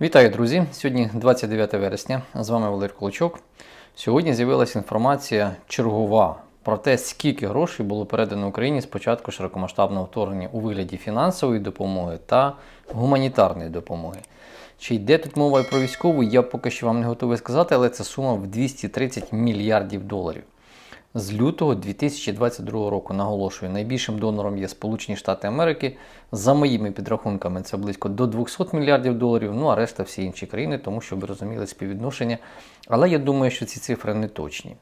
Вітаю, друзі! Сьогодні 29 вересня. З вами Валерій Колочок. Сьогодні з'явилася інформація чергова про те, скільки грошей було передано Україні з початку широкомасштабного вторгнення у вигляді фінансової допомоги та гуманітарної допомоги. Чи йде тут мова про військову, я поки що вам не готовий сказати, але це сума в 230 мільярдів доларів. З лютого 2022 року наголошую, найбільшим донором є Сполучені Штати Америки. За моїми підрахунками, це близько до 200 мільярдів доларів, ну а решта всі інші країни, тому що ви розуміли співвідношення. Але я думаю, що ці цифри не точні.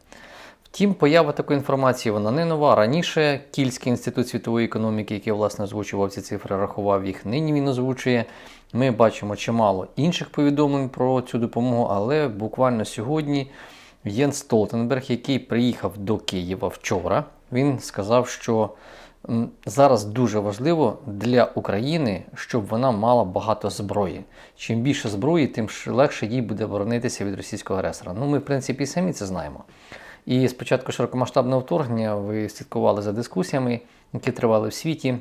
Втім, поява такої інформації вона не нова. Раніше Кільський інститут світової економіки, який власне озвучував ці цифри, рахував їх. Нині він озвучує. Ми бачимо чимало інших повідомлень про цю допомогу, але буквально сьогодні. Єн Столтенберг, який приїхав до Києва вчора, він сказав, що зараз дуже важливо для України, щоб вона мала багато зброї. Чим більше зброї, тим легше їй буде боронитися від російського агресора. Ну, ми, в принципі, самі це знаємо. І спочатку широкомасштабного вторгнення ви слідкували за дискусіями, які тривали в світі,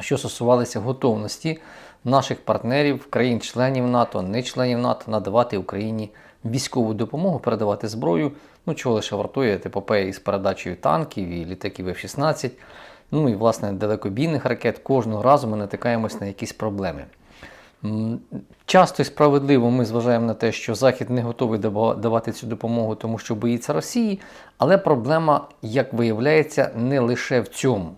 що стосувалися готовності наших партнерів, країн-членів НАТО, не членів НАТО, надавати Україні військову допомогу, передавати зброю. Ну, чого лише вартує епопея із передачею танків і літаків F-16. Ну і власне далекобійних ракет. Кожного разу ми натикаємось на якісь проблеми. Часто і справедливо ми зважаємо на те, що Захід не готовий давати цю допомогу, тому що боїться Росії, але проблема, як виявляється, не лише в цьому.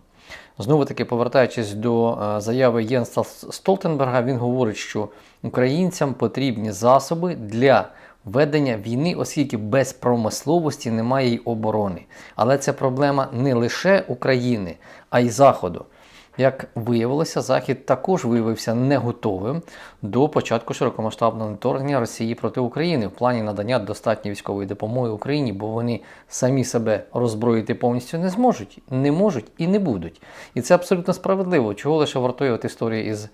Знову таки, повертаючись до е, заяви Єнса Столтенберга, він говорить, що українцям потрібні засоби для ведення війни, оскільки без промисловості немає й оборони. Але це проблема не лише України, а й Заходу. Як виявилося, Захід також виявився не готовим до початку широкомасштабного вторгнення Росії проти України в плані надання достатньої військової допомоги Україні, бо вони самі себе роззброїти повністю не зможуть, не можуть і не будуть. І це абсолютно справедливо. Чого лише вартує от історія із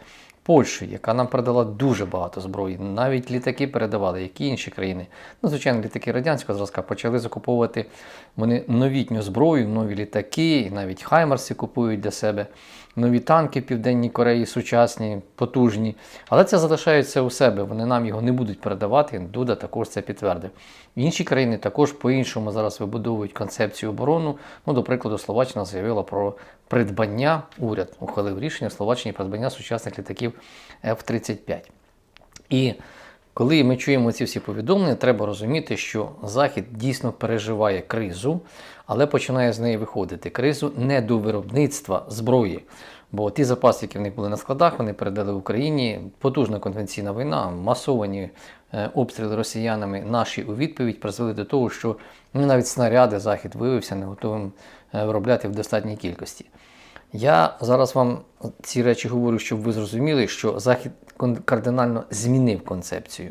Польщею, яка нам передала дуже багато зброї, навіть літаки передавали, які інші країни. Ну, звичайно, літаки радянського зразка почали закуповувати вони новітню зброю, нові літаки, і навіть Хаймерси купують для себе, нові танки Південній Кореї, сучасні, потужні. Але це залишається у себе. Вони нам його не будуть передавати. Дуда також це підтвердив. Інші країни також по-іншому зараз вибудовують концепцію оборону. Ну, до прикладу, Словаччина заявила про придбання, уряд ухвалив рішення Словаччині придбання сучасних літаків F-35. І коли ми чуємо ці всі повідомлення, треба розуміти, що Захід дійсно переживає кризу, але починає з неї виходити. Кризу не до виробництва зброї. Бо ті запаси, які в них були на складах, вони передали Україні. Потужна конвенційна війна, масовані е, обстріли росіянами наші у відповідь призвели до того, що ну, навіть снаряди Захід виявився не готовим е, виробляти в достатній кількості. Я зараз вам ці речі говорю, щоб ви зрозуміли, що Захід кардинально змінив концепцію.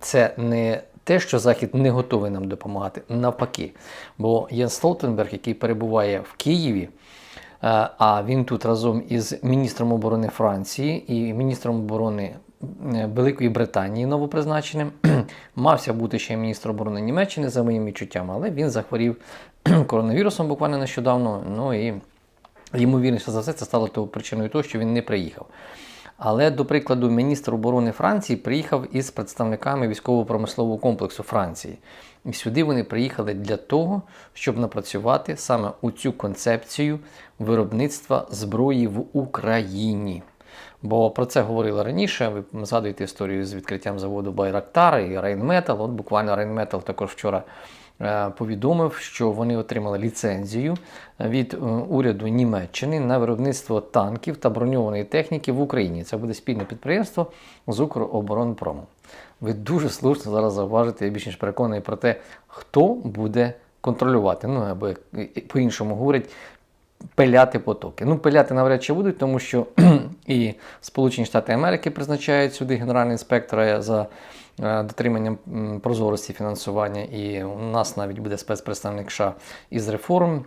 Це не те, що Захід не готовий нам допомагати, навпаки. Бо Єн Столтенберг, який перебуває в Києві, е, а він тут разом із міністром оборони Франції і міністром оборони е, Великої Британії новопризначеним, мався бути ще й міністр оборони Німеччини за моїми відчуттями, але він захворів коронавірусом буквально нещодавно. Ну і ймовірніше за все, це стало причиною того, що він не приїхав. Але, до прикладу, міністр оборони Франції приїхав із представниками військово-промислового комплексу Франції. І сюди вони приїхали для того, щоб напрацювати саме у цю концепцію виробництва зброї в Україні. Бо про це говорили раніше. Ви згадуєте історію з відкриттям заводу Байрактар і Рейнметал. От буквально Рейнметал також вчора повідомив, що вони отримали ліцензію від е, уряду Німеччини на виробництво танків та броньованої техніки в Україні. Це буде спільне підприємство з Укроборонпромом. Ви дуже слушно зараз зауважите, я більш ніж переконаний про те, хто буде контролювати. Ну або як по-іншому говорять, пиляти потоки. Ну, пиляти навряд чи будуть, тому що і Сполучені Штати Америки призначають сюди генерального інспектора за е, дотриманням прозорості фінансування, і у нас навіть буде спецпредставник США із реформ.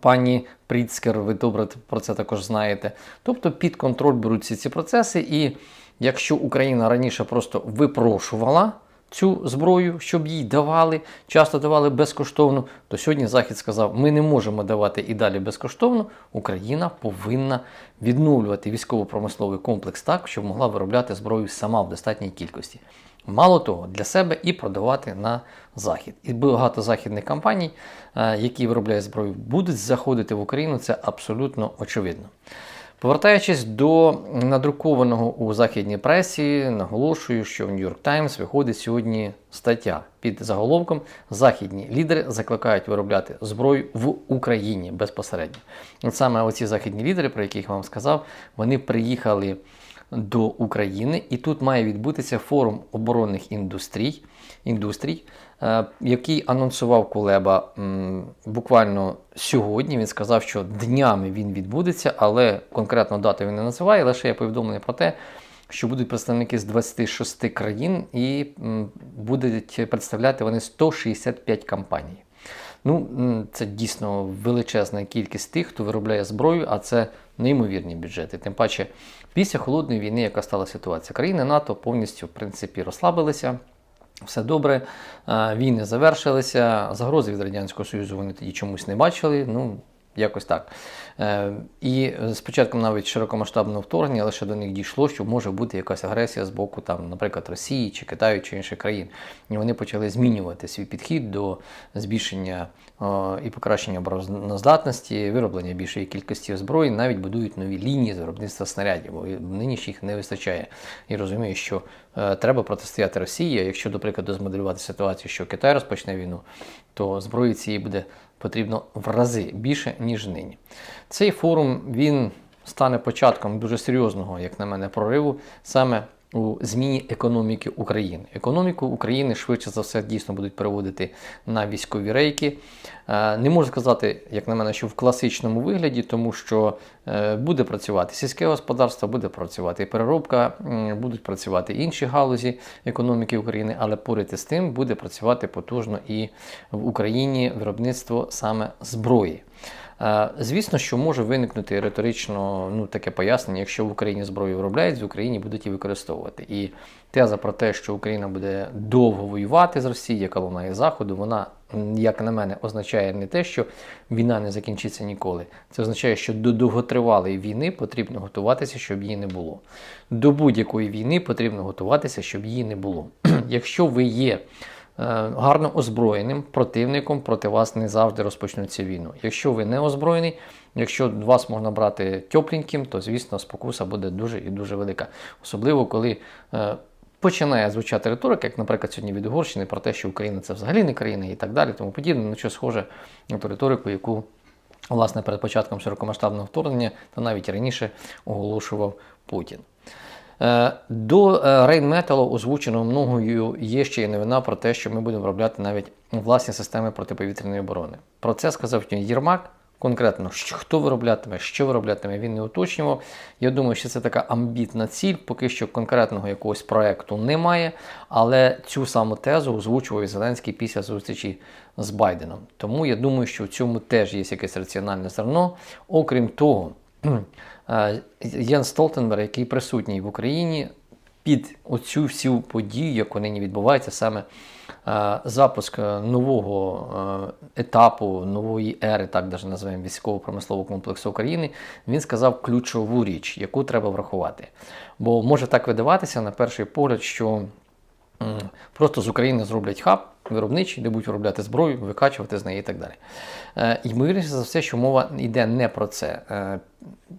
Пані Пріцкер, ви добре про це також знаєте. Тобто під контроль беруть всі ці процеси, і якщо Україна раніше просто випрошувала цю зброю, щоб їй давали, часто давали безкоштовно, то сьогодні Захід сказав, ми не можемо давати і далі безкоштовно. Україна повинна відновлювати військово-промисловий комплекс так, щоб могла виробляти зброю сама в достатній кількості. Мало того, для себе і продавати на захід. І багато західних компаній, е, які виробляють зброю, будуть заходити в Україну. Це абсолютно очевидно. Повертаючись до надрукованого у західній пресі, наголошую, що в York Times виходить сьогодні стаття під заголовком Західні лідери закликають виробляти зброю в Україні безпосередньо. От саме оці західні лідери, про яких я вам сказав, вони приїхали до України, і тут має відбутися форум оборонних індустрій, індустрій е, який анонсував Кулеба буквально сьогодні. Він сказав, що днями він відбудеться, але конкретну дату він не називає. Лише є повідомлення про те, що будуть представники з 26 країн і будуть представляти вони 165 компаній. Ну, це дійсно величезна кількість тих, хто виробляє зброю, а це неймовірні бюджети. Тим паче, після холодної війни, яка стала ситуація, країни НАТО повністю в принципі розслабилися. Все добре, е, війни завершилися. Загрози від Радянського Союзу вони тоді чомусь не бачили. Ну, якось так. Е, І з початком навіть широкомасштабного вторгнення лише до них дійшло, що може бути якась агресія з боку, там, наприклад, Росії чи Китаю чи інших країн. І вони почали змінювати свій підхід до збільшення і покращення обороноздатності, вироблення більшої кількості зброї, навіть будують нові лінії з виробництва снарядів, бо нині ж їх не вистачає. І розумію, що е, треба протистояти Росії. Якщо, до прикладу, змоделювати ситуацію, що Китай розпочне війну, то зброї цієї буде потрібно в рази більше, ніж нині. Цей форум він стане початком дуже серйозного, як на мене, прориву саме у зміні економіки України. Економіку України швидше за все дійсно будуть переводити на військові рейки. Е, Не можу сказати, як на мене, що в класичному вигляді, тому що е, буде працювати сільське господарство, буде працювати переробка, будуть працювати інші галузі економіки України, але поряд із тим буде працювати потужно і в Україні виробництво саме зброї. Е, Звісно, що може виникнути риторично ну, таке пояснення, якщо в Україні зброю виробляють, в Україні будуть і використовувати. І теза про те, що Україна буде довго воювати з Росією, яка лунає заходу, вона, як на мене, означає не те, що війна не закінчиться ніколи. Це означає, що до довготривалої війни потрібно готуватися, щоб її не було. До будь-якої війни потрібно готуватися, щоб її не було. Якщо ви є гарно озброєним противником проти вас не завжди розпочнуть цю війну. Якщо ви не озброєний, якщо вас можна брати тепленьким, то звісно спокуса буде дуже і дуже велика. Особливо коли е, починає звучати риторика, як, наприклад, сьогодні від Угорщини про те, що Україна це взагалі не країна і так далі, тому подібне, ну що схоже на ту риторику, яку власне перед початком широкомасштабного вторгнення та навіть раніше оголошував Путін. Е, До Рейнметалу, озвученого мною, є ще й новина про те, що ми будемо виробляти навіть власні системи протиповітряної оборони. Про це сказав Єрмак. Конкретно, що, хто вироблятиме, що вироблятиме, він не уточнював. Я думаю, що це така амбітна ціль, поки що конкретного якогось проекту немає. Але цю саму тезу озвучував і Зеленський після зустрічі з Байденом. Тому я думаю, що в цьому теж є якесь раціональне зерно. Окрім того, Єн Столтенберг, який присутній в Україні, під оцю всю подію, яку нині відбувається, саме е, запуск е, нового е, етапу, нової ери, так даже називаємо військово-промислового комплексу України, він сказав ключову річ, яку треба врахувати. Бо може так видаватися на перший погляд, що просто з України зроблять хаб виробничий, де будуть виробляти зброю, викачувати з неї і так далі. Е, Ймовірніше за все, що мова йде не про це. Е,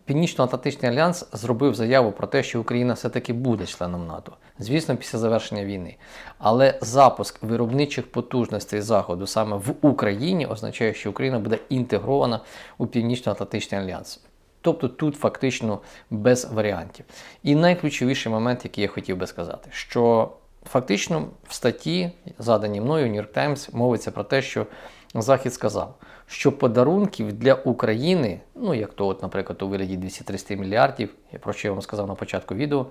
Північно-Атлантичний альянс зробив заяву про те, що Україна все-таки буде членом НАТО. Звісно, після завершення війни. Але запуск виробничих потужностей Заходу саме в Україні означає, що Україна буде інтегрована у Північно-Атлантичний альянс. Тобто тут фактично без варіантів. І найключовіший момент, який я хотів би сказати, що фактично в статті, заданій мною New York Times, мовиться про те, що Захід сказав, що подарунків для України, ну як то, от, наприклад, у вигляді 230 мільярдів, про що я вам сказав на початку відео,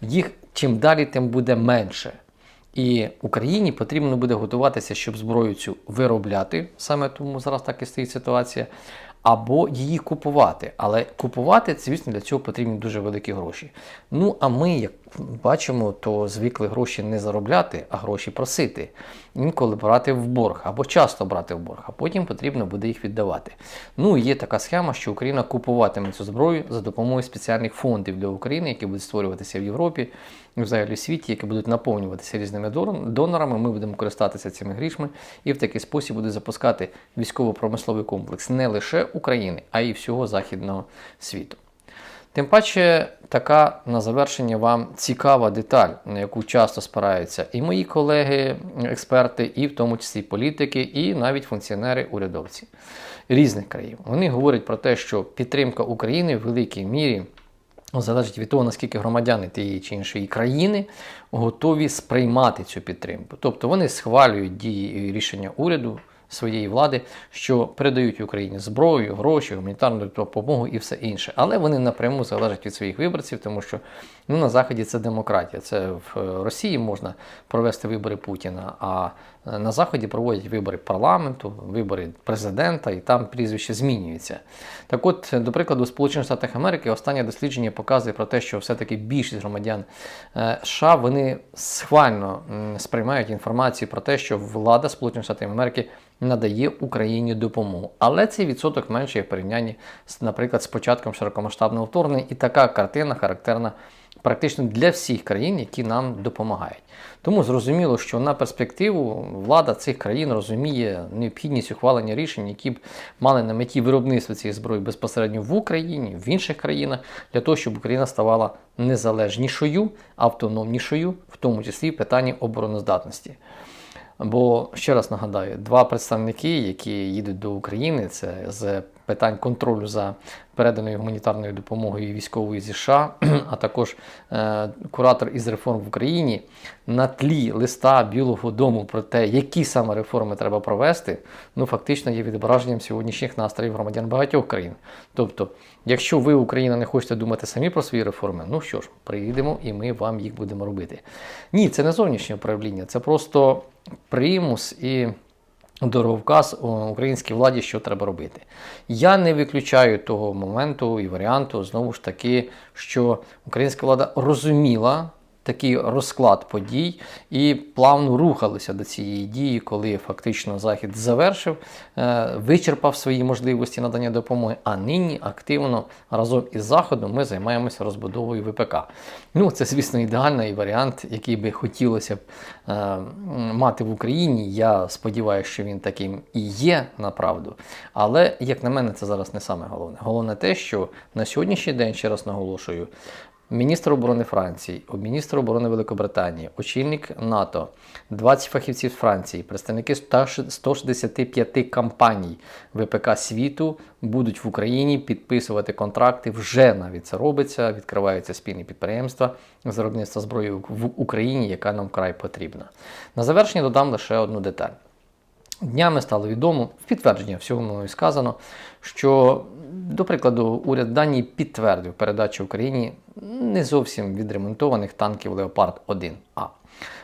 їх чим далі, тим буде менше. І Україні потрібно буде готуватися, щоб зброю цю виробляти, саме тому зараз так і стоїть ситуація, або її купувати. Але купувати, звісно, для цього потрібні дуже великі гроші. Ну а ми, як бачимо, то звикли гроші не заробляти, а гроші просити. Інколи брати в борг або часто брати в борг, а потім потрібно буде їх віддавати. Ну і є така схема, що Україна купуватиме цю зброю за допомогою спеціальних фондів для України, які будуть створюватися в Європі взагалі в світі, які будуть наповнюватися різними донорами. Ми будемо користатися цими грішми і в такий спосіб буде запускати військово-промисловий комплекс не лише України, а й всього західного світу. Тим паче, така на завершення вам цікава деталь, на яку часто спираються і мої колеги, експерти, і в тому числі політики, і навіть функціонери, урядовці різних країн. Вони говорять про те, що підтримка України в великій мірі залежить від того, наскільки громадяни тієї чи іншої країни готові сприймати цю підтримку. Тобто вони схвалюють дії і рішення уряду своєї влади, що передають Україні зброю, гроші, гуманітарну допомогу і все інше. Але вони напряму залежать від своїх виборців, тому що ну, на Заході це демократія. Це в е, Росії можна провести вибори Путіна, а е, на Заході проводять вибори парламенту, вибори президента, і там прізвище змінюється. Так от, до прикладу, в Сполучених Штатах Америки останнє дослідження показує про те, що все-таки більшість громадян е, США вони схвально сприймають інформацію про те, що влада Сполучених Штатів Америки надає Україні допомогу. Але цей відсоток менший в порівнянні з, наприклад, з початком широкомасштабного вторгнення, і така картина характерна практично для всіх країн, які нам допомагають. Тому зрозуміло, що на перспективу влада цих країн розуміє необхідність ухвалення рішень, які б мали на меті виробництво цієї зброї безпосередньо в Україні, в інших країнах, для того, щоб Україна ставала незалежнішою, автономнішою, в тому числі в питанні обороноздатності. Бо ще раз нагадаю, два представники, які їдуть до України, це з питань контролю за переданою гуманітарною допомогою військовою зі США, а також е, куратор із реформ в Україні на тлі листа Білого Дому про те, які саме реформи треба провести, ну фактично є відображенням сьогоднішніх настроїв громадян багатьох країн. Тобто, якщо ви, Україна, не хочете думати самі про свої реформи, ну що ж, приїдемо і ми вам їх будемо робити. Ні, це не зовнішнє управління, це просто примус і дороговказ українській владі, що треба робити. Я не виключаю того моменту і варіанту, знову ж таки, що українська влада розуміла. Такий розклад подій і плавно рухалися до цієї дії, коли фактично Захід завершив, е, вичерпав свої можливості надання допомоги. А нині активно разом із Заходом ми займаємося розбудовою ВПК. Ну, це, звісно, ідеальний варіант, який би хотілося б е, мати в Україні. Я сподіваюся, що він таким і є направду. Але, як на мене, це зараз не саме головне. Головне те, що на сьогоднішній день, ще раз наголошую, Міністр оборони Франції, міністр оборони Великобританії, очільник НАТО, 20 фахівців з Франції, представники 165 компаній ВПК світу будуть в Україні підписувати контракти. Вже навіть це робиться. Відкриваються спільні підприємства з виробництва зброї в Україні, яка нам вкрай потрібна. На завершення додам лише одну деталь. Днями стало відомо, в підтвердження всього мною сказано, що, до прикладу, уряд Данії підтвердив передачу Україні не зовсім відремонтованих танків Леопард 1А.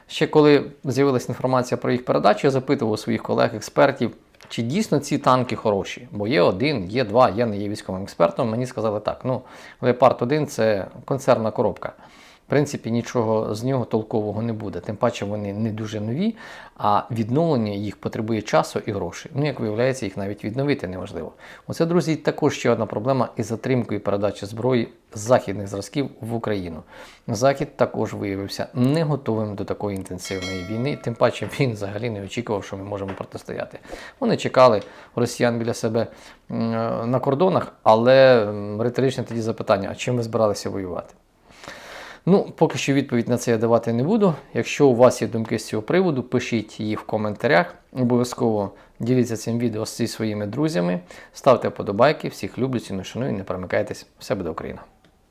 Ще коли з'явилася інформація про їх передачу, я запитував своїх колег-експертів, чи дійсно ці танки хороші. Бо є один, є два, я не є військовим експертом. Мені сказали так: ну, Леопард 1 це консервна коробка. Принципі, нічого з нього толкового не буде. Тим паче вони не дуже нові, а відновлення їх потребує часу і грошей. Ну, як виявляється, їх навіть відновити неможливо. Оце, друзі, також ще одна проблема із затримкою передачі зброї з західних зразків в Україну. Захід також виявився не готовим до такої інтенсивної війни, тим паче він взагалі не очікував, що ми можемо протистояти. Вони чекали росіян біля себе на кордонах, але риторичне тоді запитання: а чим ви збиралися воювати? Ну, поки що відповідь на це я давати не буду. Якщо у вас є думки з цього приводу, пишіть їх в коментарях. Обов'язково діліться цим відео зі своїми друзями, ставте вподобайки, всіх люблю, ціну шаную, не перемикайтесь. Все буде Україна!